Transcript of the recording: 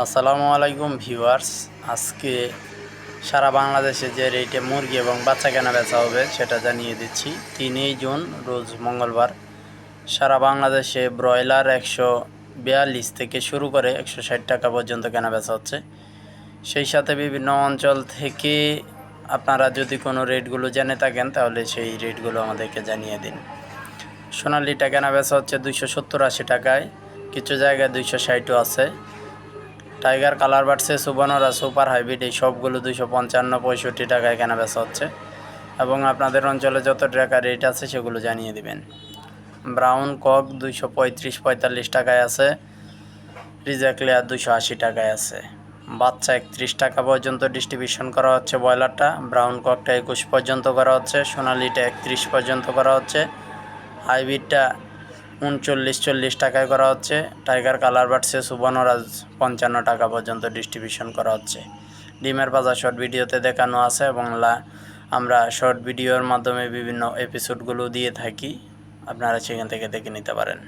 আসসালামু আলাইকুম ভিউয়ার্স। আজকে সারা বাংলাদেশে যে রেটে মুরগি এবং বাচ্চা কেনা বেচা হবে, সেটা জানিয়ে দিচ্ছি। তিনই জুন, রোজ মঙ্গলবার। সারা বাংলাদেশে ব্রয়লার একশো বিয়াল্লিশ থেকে শুরু করে একশো ষাট টাকা পর্যন্ত কেনা বেচা হচ্ছে। সেই সাথে বিভিন্ন অঞ্চল থেকে আপনারা যদি কোনো রেটগুলো জেনে থাকেন, তাহলে সেই রেটগুলো আমাদেরকে জানিয়ে দিন। সোনালিটা কেনা বেচা হচ্ছে দুইশো সত্তর আশি টাকায়। কিছু জায়গায় দুইশো ষাটও আছে। টাইগার, কালার বাড়ছে সুবর্ণরা, সুপার, হাইব্রিড, এই সবগুলো দুশো পঞ্চান্ন, পঁয়ষট্টি টাকায় কেনা বেচা হচ্ছে। এবং আপনাদের অঞ্চলে যত টাকা রেট আছে সেগুলো জানিয়ে দিবেন। ব্রাউন কক দুশো পঁয়ত্রিশ পঁয়তাল্লিশ টাকায় আছে রিজাক্লিয়ার দুশো আশি টাকায় আছে। বাচ্চা একত্রিশ টাকা পর্যন্ত ডিস্ট্রিবিউশন করা হচ্ছে ব্রয়লারটা। ব্রাউন ককটা একুশ পর্যন্ত করা হচ্ছে, সোনালিটা একত্রিশ পর্যন্ত করা হচ্ছে। হাইব্রিডটা উনচল্লিশ চল্লিশ টাকায় করা হচ্ছে। টাইগার কালার বাড়ছে, সুবর্ণরাজ পঞ্চান্ন টাকা পর্যন্ত ডিস্ট্রিবিউশন করা হচ্ছে। ডিমের বাজার শর্ট ভিডিওতে দেখানো আছে এবং আমরা শর্ট ভিডিওর মাধ্যমে বিভিন্ন এপিসোডগুলো দিয়ে থাকি। আপনারা সেখান থেকে দেখে নিতে পারেন।